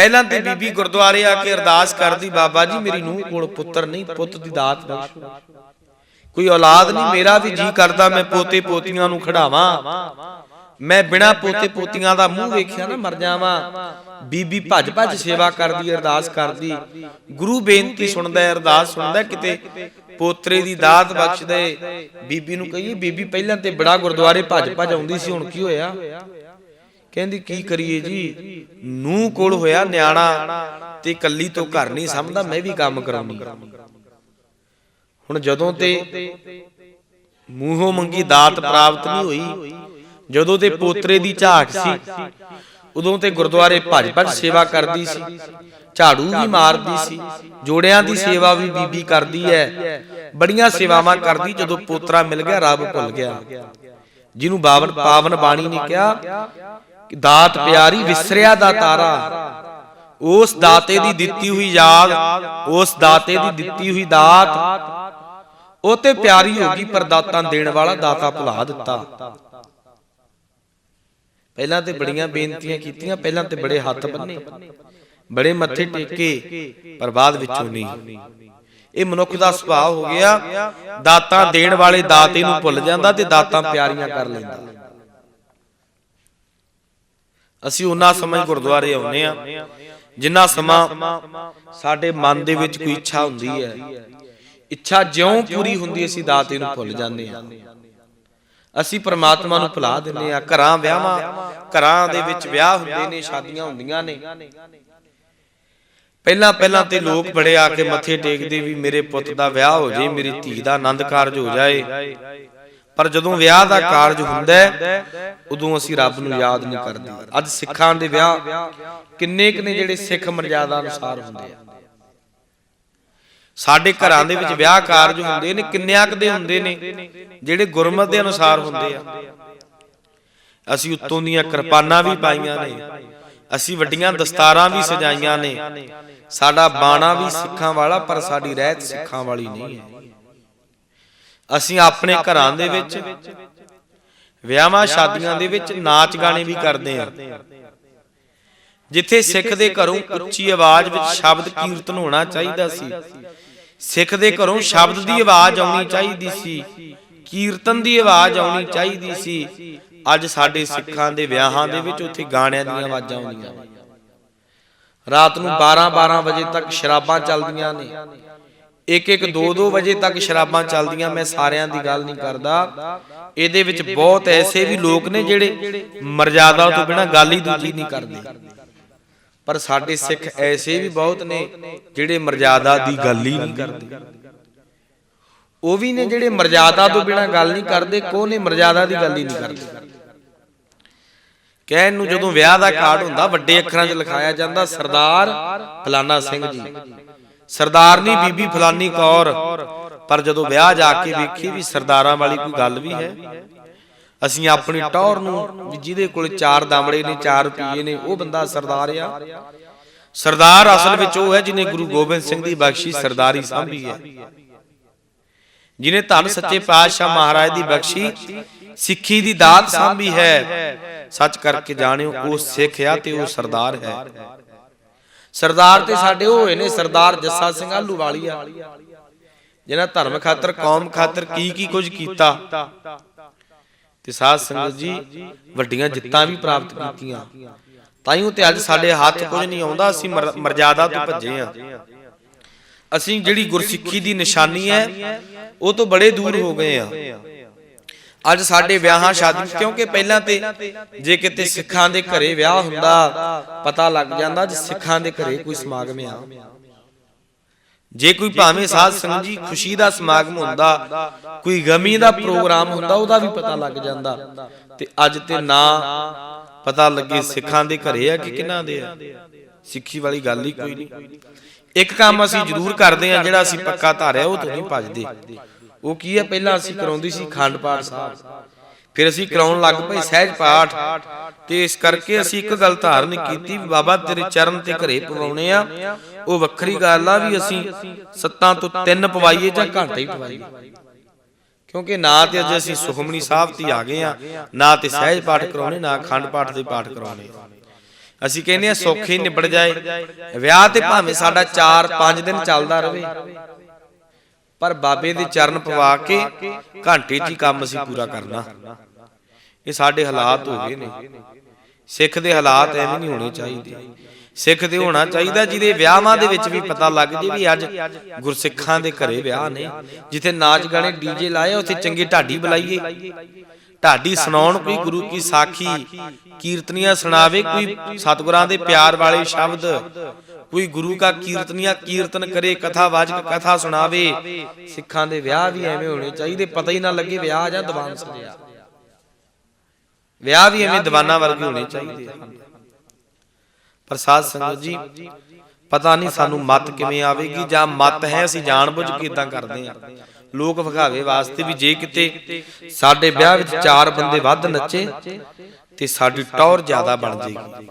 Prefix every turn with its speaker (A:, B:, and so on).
A: ਪਹਿਲਾਂ ਤੇ ਬੀਬੀ ਗੁਰਦੁਆਰੇ ਆ ਕੇ ਅਰਦਾਸ ਕਰਦੀ ਬਾਬਾ ਜੀ ਮੇਰੀ ਨੂੰਹ ਕੋਲ ਪੁੱਤਰ ਨਹੀਂ ਪੁੱਤ ਦੀ ਦਾਤ ਬਖਸ਼ੋ ਕੋਈ ਔਲਾਦ ਨਹੀਂ ਮੇਰਾ ਵੀ ਜੀ ਕਰਦਾ ਮੈਂ ਪੋਤੇ ਪੋਤੀਆਂ ਨੂੰ ਖੜਾਵਾਂ। ਮੈਂ ਬਿਨਾ ਪੋਤੇ ਪੋਤੀਆਂ ਦਾ ਮੂੰਹ ਵੇਖਿਆ ਨਾ ਮਰ ਜਾਵਾਂ। ਬੀਬੀ ਭੱਜ ਭੱਜ ਸੇਵਾ ਕਰਦੀ ਅਰਦਾਸ ਕਰਦੀ। ਗੁਰੂ ਬੇਨਤੀ ਸੁਣਦਾ ਹੈ, ਅਰਦਾਸ ਸੁਣਦਾ ਕਿਤੇ ਪੋਤਰੇ ਦੀ ਦਾਤ ਬਖਸ਼ ਦੇ ਬੀਬੀ ਨੂੰ ਕਹੀਏ ਬੀਬੀ ਪਹਿਲਾਂ ਤੇ ਬੜਾ ਗੁਰਦੁਆਰੇ ਭੱਜ ਭੱਜ ਆਉਂਦੀ ਸੀ ਹੁਣ ਕੀ ਹੋਇਆ? ਕਹਿੰਦੀ, ਕੀ ਕਰੀਏ ਜੀ? ਨੂੰ ਕੋਲ ਹੋਇਆ ਨਿਆਣਾ ਤੇ ਕੱਲੀ ਤੋਂ ਘਰ ਨਹੀਂ ਸਮਝਦਾ ਮੈਂ ਵੀ ਕੰਮ ਕਰਾਉਣੀ ਹੁਣ ਜਦੋਂ ਤੇ ਮੂੰਹੋਂ ਮੰਗੀ ਦਾਤ ਪ੍ਰਾਪਤ ਨਹੀਂ ਹੋਈ, ਜਦੋਂ ਤੇ ਪੋਤਰੇ ਦੀ ਝਾਕ ਸੀ, ਉਦੋਂ ਤੇ ਗੁਰਦੁਆਰੇ ਭੱਜ ਭੱਜ ਸੇਵਾ ਕਰਦੀ ਸੀ, ਝਾੜੂ ਵੀ ਮਾਰਦੀ ਸੀ, ਜੋੜਿਆਂ ਦੀ ਸੇਵਾ ਵੀ ਬੀਬੀ ਕਰਦੀ ਹੈ ਬੜੀਆਂ ਸੇਵਾਵਾਂ ਕਰਦੀ ਜਦੋਂ ਪੋਤਰਾ ਮਿਲ ਗਿਆ, ਰੱਬ ਭੁੱਲ ਗਿਆ। ਜਿਹਨੂੰ ਬਾਵਨ ਪਾਵਨ ਬਾਣੀ ਨੇ ਕਿਹਾ ਦਾਤ ਪਿਆਰੀ ਵਿਸਰਿਆ ਦਾ ਤਾਰਾ। ਉਸ ਦਾਤੇ ਦੀ ਦਿੱਤੀ ਹੋਈ ਯਾਦ ਉਸ ਦਾਤੇ ਦੀ ਦਿੱਤੀ ਹੋਈ ਦਾਤ ਉਹ ਤੇ ਪਿਆਰੀ ਹੋ ਗਈ ਪਰ ਦਾਤਾਂ ਦੇਣ ਵਾਲਾ ਦਾਤਾ ਭੁਲਾ ਦਿੱਤਾ ਪਹਿਲਾਂ ਤੇ ਬੜੀਆਂ ਬੇਨਤੀਆਂ ਕੀਤੀਆਂ ਪਹਿਲਾਂ ਤੇ ਬੜੇ ਹੱਥ ਬੰਨੇ। ਬੜੇ ਮੱਥੇ ਟੇਕੇ ਪਰ ਬਾਅਦ ਵਿੱਚੋਂ ਨਹੀਂ। ਇਹ ਮਨੁੱਖ ਦਾ ਸੁਭਾਅ ਹੋ ਗਿਆ ਦਾਤਾਂ ਦੇਣ ਵਾਲੇ ਦਾਤੇ ਨੂੰ ਭੁੱਲ ਜਾਂਦਾ ਤੇ ਦਾਤਾਂ ਪਿਆਰੀਆਂ ਕਰ ਲੈਂਦਾ। ਅਸੀਂ ਉਹਨਾਂ ਸਮੇਂ ਗੁਰਦੁਆਰੇ ਆਉਨੇ ਆ ਜਿੰਨਾ ਸਮਾਂ ਸਾਡੇ ਮਨ ਦੇ ਵਿੱਚ ਕੋਈ ਇੱਛਾ ਹੁੰਦੀ ਹੈ, ਇੱਛਾ ਜਿਉਂ ਪੂਰੀ ਹੁੰਦੀ ਅਸੀਂ ਦਾਤੇ ਨੂੰ ਭੁੱਲ ਜਾਂਦੇ ਆ ਅਸੀਂ ਪ੍ਰਮਾਤਮਾ ਨੂੰ ਭੁਲਾ ਦਿੰਦੇ ਆ ਘਰਾਂ ਵਿਆਹਾਂ, ਘਰਾਂ ਦੇ ਵਿੱਚ ਵਿਆਹ ਹੁੰਦੇ ਨੇ, ਸ਼ਾਦੀਆਂ ਹੁੰਦੀਆਂ ਨੇ। ਪਹਿਲਾਂ ਪਹਿਲਾਂ ਤੇ ਲੋਕ ਬੜੇ ਆ ਕੇ ਮੱਥੇ ਟੇਕਦੇ ਵੀ ਮੇਰੇ ਪੁੱਤ ਦਾ ਵਿਆਹ ਹੋ ਜੇ ਮੇਰੀ ਧੀ ਦਾ ਆਨੰਦ ਕਾਰਜ ਹੋ ਜਾਏ। ਪਰ ਜਦੋਂ ਵਿਆਹ ਦਾ ਕਾਰਜ ਹੁੰਦਾ ਹੈ ਉਦੋਂ ਅਸੀਂ ਰੱਬ ਨੂੰ ਯਾਦ ਨਹੀਂ ਕਰਦੇ। ਅੱਜ ਸਿੱਖਾਂ ਦੇ ਵਿਆਹ ਕਿੰਨੇ ਕੁ ਨੇ ਜਿਹੜੇ ਸਿੱਖ ਮਰਜ਼ਾਦਾ ਅਨੁਸਾਰ ਹੁੰਦੇ ਆ? ਸਾਡੇ ਘਰਾਂ ਦੇ ਵਿੱਚ ਵਿਆਹ ਕਾਰਜ ਹੁੰਦੇ ਨੇ ਕਿੰਨਿਆਂ ਕੁ ਦੇ ਹੁੰਦੇ ਨੇ? ਜਿਹੜੇ ਗੁਰਮਤ ਦੇ ਅਨੁਸਾਰ ਹੁੰਦੇ ਆ। ਅਸੀਂ ਉੱਤੋਂ ਦੀਆਂ ਕਿਰਪਾਨਾਂ ਵੀ ਪਾਈਆਂ ਨੇ। ਅਸੀਂ ਵੱਡੀਆਂ ਦਸਤਾਰਾਂ ਵੀ ਸਜਾਈਆਂ ਨੇ। ਸਾਡਾ ਬਾਣਾ ਵੀ ਸਿੱਖਾਂ ਵਾਲਾ ਪਰ ਸਾਡੀ ਰਹਿਤ ਸਿੱਖਾਂ ਵਾਲੀ ਨਹੀਂ ਹੈ। ਅਸੀਂ ਆਪਣੇ ਘਰਾਂ ਦੇ ਵਿੱਚ ਵਿਆਹਾਂ ਸ਼ਾਦੀਆਂ ਦੇ ਵਿੱਚ ਨਾਚ ਗਾਣੇ ਵੀ ਕਰਦੇ ਹਾਂ। ਜਿੱਥੇ ਸਿੱਖ ਦੇ ਘਰੋਂ ਉੱਚੀ ਆਵਾਜ਼ ਵਿੱਚ ਸ਼ਬਦ ਕੀਰਤਨ ਹੋਣਾ ਚਾਹੀਦਾ ਸੀ। ਸਿੱਖ ਦੇ ਘਰੋਂ ਸ਼ਬਦ ਦੀ ਆਵਾਜ਼ ਆਉਣੀ ਚਾਹੀਦੀ ਸੀ। ਕੀਰਤਨ ਦੀ ਆਵਾਜ਼ ਆਉਣੀ ਚਾਹੀਦੀ ਸੀ। ਅੱਜ ਸਾਡੇ ਸਿੱਖਾਂ ਦੇ ਵਿਆਹਾਂ ਦੇ ਵਿੱਚ ਉੱਥੇ ਗਾਣਿਆਂ ਦੀਆਂ ਆਵਾਜ਼ਾਂ ਆਉਂਦੀਆਂ। ਰਾਤ ਨੂੰ 12-12 ਵਜੇ ਤੱਕ ਸ਼ਰਾਬਾਂ ਚੱਲਦੀਆਂ ਨੇ। ਇੱਕ ਇੱਕ ਦੋ ਦੋ ਵਜੇ ਤੱਕ ਸ਼ਰਾਬਾਂ ਚੱਲਦੀਆਂ ਮੈਂ ਸਾਰਿਆਂ ਦੀ ਗੱਲ ਨਹੀਂ ਕਰਦਾ। ਇਹਦੇ ਵਿੱਚ ਬਹੁਤ ਐਸੇ ਵੀ ਲੋਕ ਨੇ ਜਿਹੜੇ ਮਰਜ਼ਾਦਾ ਤੋਂ ਬਿਨਾ ਗੱਲ ਹੀ ਦੂਜੀ ਨਹੀਂ ਕਰਦੇ। ਪਰ ਸਾਡੇ ਸਿੱਖ ਐਸੇ ਵੀ ਬਹੁਤ ਨੇ ਜਿਹੜੇ ਮਰਜ਼ਾਦਾ ਦੀ ਗੱਲ ਹੀ ਨਹੀਂ ਕਰਦੇ। ਉਹ ਵੀ ਨੇ ਜਿਹੜੇ ਮਰਜ਼ਾਦਾ ਤੋਂ ਬਿਨਾ ਗੱਲ ਨਹੀਂ ਕਰਦੇ ਕੋ ਨੇ ਮਰਜ਼ਾਦਾ ਦੀ ਗੱਲ ਹੀ ਨਹੀਂ ਕਰਦੇ? ਕਹਿਣ ਨੂੰ ਜਦੋਂ ਵਿਆਹ ਦਾ ਕਾਰਡ ਹੁੰਦਾ ਵੱਡੇ ਅੱਖਰਾਂ 'ਚ ਲਿਖਾਇਆ ਜਾਂਦਾ ਸਰਦਾਰ ਫਲਾਨਾ ਸਿੰਘ ਜੀ। ਸਰਦਾਰਨੀ ਬੀਬੀ ਫਲਾਨੀ ਕੌਰ। ਪਰ ਜਦੋਂ ਵਿਆਹ ਜਾ ਕੇ ਵੇਖੀ ਵੀ ਸਰਦਾਰਾਂ ਵਾਲੀ ਕੋਈ ਗੱਲ ਵੀ ਹੈ ਅਸੀਂ ਆਪਣੀ ਟੌਰ ਨੂੰ ਜਿਹਦੇ ਕੋਲ ਚਾਰ ਦਾਮੜੇ ਨੇ ਚਾਰ ਰੁਪਏ ਨੇ ਉਹ ਬੰਦਾ ਸਰਦਾਰ ਆ। ਸਰਦਾਰ ਅਸਲ ਵਿੱਚ ਉਹ ਹੈ ਜਿਨੇ ਗੁਰੂ ਗੋਬਿੰਦ ਸਿੰਘ ਦੀ ਬਖਸ਼ੀ ਸਰਦਾਰੀ ਸਾਂਭੀ ਹੈ। ਜਿਨੇ ਧੰਨ ਸੱਚੇ ਪਾਤਸ਼ਾਹ ਮਹਾਰਾਜ ਦੀ ਬਖਸ਼ੀ ਸਿੱਖੀ ਦੀ ਦਾਤ ਸਾਂਭੀ ਹੈ। ਸੱਚ ਕਰਕੇ ਜਾਣਿਓ ਉਹ ਸਿੱਖ ਆ ਤੇ ਉਹ ਸਰਦਾਰ ਹੈ। ਸਰਦਾਰ ਤੇ ਸਾਡੇ ਉਹ ਹੋਏ ਨੇ ਸਰਦਾਰ ਜੱਸਾ ਸਿੰਘ ਆਲੂਵਾਲੀਆ ਜਿਨ੍ਹਾਂ ਧਰਮ ਖਾਤਰ, ਕੌਮ ਖਾਤਰ ਕੀ ਕੀ ਕੁਝ ਕੀਤਾ। ਤੇ ਸਾਧ ਸੰਗਤ ਜੀ, ਵੱਡੀਆਂ ਜਿੱਤਾਂ ਵੀ ਪ੍ਰਾਪਤ ਕੀਤੀਆਂ। ਤਾਈਓ ਤੇ ਅੱਜ ਸਾਡੇ ਹੱਥ ਕੁਝ ਨਹੀਂ ਆਉਂਦਾ, ਅਸੀਂ ਮਰਜ਼ਾਦਾ ਤੋਂ ਭੱਜੇ ਆ। ਅਸੀਂ ਜਿਹੜੀ ਗੁਰਸਿੱਖੀ ਦੀ ਨਿਸ਼ਾਨੀ ਹੈ, ਉਹ ਤੋਂ ਬੜੇ ਦੂਰ ਹੋ ਗਏ ਆ। ਅੱਜ ਸਾਡੇ ਵਿਆਹਾਂ ਸ਼ਾਦੀ ਕਿਉਂਕਿ ਪਹਿਲਾਂ ਤੇ ਜੇ ਕਿਤੇ ਸਿੱਖਾਂ ਦੇ ਘਰੇ ਵਿਆਹ ਹੁੰਦਾ ਪਤਾ ਲੱਗ ਜਾਂਦਾ ਜੇ ਸਿੱਖਾਂ ਦੇ ਘਰੇ ਕੋਈ ਸਮਾਗਮ ਆ। ਜੇ ਕੋਈ ਭਾਵੇਂ ਸਾਧ ਸੰਗਤ ਜੀ ਖੁਸ਼ੀ ਦਾ ਸਮਾਗਮ ਹੁੰਦਾ ਕੋਈ ਗਮੀ ਦਾ ਪ੍ਰੋਗਰਾਮ ਹੁੰਦਾ ਉਹਦਾ ਵੀ ਪਤਾ ਲੱਗ ਜਾਂਦਾ। ਤੇ ਅੱਜ ਤੇ ਨਾ ਪਤਾ ਲੱਗੇ ਸਿੱਖਾਂ ਦੇ ਘਰੇ ਆ ਕਿ ਕਿਹਨਾਂ ਦੇ ਆ। ਸਿੱਖੀ ਵਾਲੀ ਗੱਲ ਹੀ ਕੋਈ ਨਹੀਂ। ਇੱਕ ਕੰਮ ਅਸੀਂ ਜ਼ਰੂਰ ਕਰਦੇ ਆ ਜਿਹੜਾ ਅਸੀਂ ਪੱਕਾ ਧਾਰਿਆ ਉਹ ਤੋਂ ਨਹੀਂ ਭੱਜਦੇ। ਉਹ ਕੀ ਹੈ? ਪਹਿਲਾਂ ਅਸੀਂ ਕਰਾਉਂਦੀ ਸੀ ਖੰਡ ਪਾਠ ਸਾਹਿਬ ਫਿਰ ਅਸੀਂ ਕਰਾਉਣ ਲੱਗ ਪਏ ਸਹਿਜ ਪਾਠ। ਤੇ ਇਸ ਕਰਕੇ ਅਸੀਂ ਇੱਕ ਗੱਲ ਧਾਰਨ ਕੀਤੀ ਵੀ ਬਾਬਾ ਤੇਰੇ ਚਰਨ ਤੇ ਘਰੇ ਪਵਾਉਣੇ ਆ। ਉਹ ਵੱਖਰੀ ਗੱਲ ਆ ਵੀ ਅਸੀਂ ਸੱਤਾਂ ਤੋਂ ਤਿੰਨ ਪਵਾਈਏ ਜਾਂ ਘੰਟਾ ਹੀ ਪਵਾਈਏ। ਕਿਉਂਕਿ ਨਾ ਤੇ ਅੱਜ ਅਸੀਂ ਸੁਖਮਨੀ ਸਾਹਿਬ ਤੇ ਆ ਗਏ ਆ। ਨਾ ਤੇ ਸਹਿਜ ਪਾਠ ਕਰਾਉਣੇ, ਨਾ ਖੰਡ ਪਾਠ ਦੇ ਪਾਠ ਕਰਾਉਣੇ। ਅਸੀਂ ਕਹਿੰਦੇ ਆ ਸੌਖੇ ਨਿਬੜ ਜਾਏ। ਵਿਆਹ ਤੇ ਭਾਵੇਂ ਸਾਡਾ 4-5 ਦਿਨ ਚੱਲਦਾ ਰਹੇ। ਪਰ ਬਾਬੇ ਦੇ ਚਰਨ ਪਵਾ ਕੇ ਘੰਟੇ 'ਚ ਹੀ ਕੰਮ ਅਸੀਂ ਪੂਰਾ ਕਰਨਾ। ਇਹ ਸਾਡੇ ਹਾਲਾਤ ਹੋ ਗਏ ਨੇ। ਸਿੱਖ ਦੇ ਹਾਲਾਤ ਐਵੇਂ ਨਹੀਂ ਹੋਣੇ ਚਾਹੀਦੇ। ਸਿੱਖ ਦੇ ਹੋਣਾ ਚਾਹੀਦਾ ਜਿਹਦੇ ਵਿਆਹਾਂ ਦੇ ਵਿੱਚ ਵੀ ਪਤਾ ਲੱਗ ਜੇ ਵੀ ਅੱਜ ਗੁਰਸਿੱਖਾਂ ਦੇ ਘਰੇ ਵਿਆਹ ਨੇ ਜਿੱਥੇ ਨਾਚ ਗਾਣੇ ਡੀਜੇ ਲਾਏ ਉੱਥੇ ਚੰਗੀ ਢਾਡੀ ਬੁਲਾਈਏ। ਢਾਡੀ ਸੁਣਾਉਣ ਕੋਈ ਗੁਰੂ ਕੀ ਸਾਖੀ ਕੀਰਤਨੀਆਂ ਸੁਣਾਵੇ ਕੋਈ ਸਤਿਗੁਰਾਂ ਦੇ ਪਿਆਰ ਵਾਲੇ ਸ਼ਬਦ। ਕੋਈ ਗੁਰੂ ਕਾ ਕੀਰਤਨੀਆਂ ਕੀਰਤਨ ਕਰੇ, ਕਥਾ ਵਾਚਕ ਕਥਾ ਸੁਣਾਵੇ। ਸਿੱਖਾਂ ਦੇ ਵਿਆਹ ਵੀ ਐਵੇਂ ਹੋਣੇ ਚਾਹੀਦੇ, ਪਤਾ ਹੀ ਨਾ ਲੱਗੇ ਵਿਆਹ ਜਾਂ ਦੀਵਾਨ ਸਜਿਆ ਵਿਆਹ ਵੀ ਐਵੇਂ ਦੀਵਾਨਾਂ ਵਰਗੇ ਹੋਣੇ ਚਾਹੀਦੇ ਹਨ ਪਰ ਸੰਗਤ ਜੀ, ਪਤਾ ਨਹੀਂ ਸਾਨੂੰ ਮਤ ਕਿਵੇਂ ਆਵੇਗੀ ਜਾਂ ਮਤ ਹੈ, ਅਸੀਂ ਜਾਣਬੁੱਝ ਕੇ ਇਦਾਂ ਕਰਦੇ ਹਾਂ ਲੋਕ ਵਿਖਾਵੇ ਵਾਸਤੇ ਵੀ ਜੇ ਕਿਤੇ ਸਾਡੇ ਵਿਆਹ ਵਿੱਚ ਚਾਰ ਬੰਦੇ ਵੱਧ ਨੱਚੇ ਤੇ ਸਾਡੀ ਟੌਰ ਜ਼ਿਆਦਾ ਬਣ ਜਾਏਗੀ।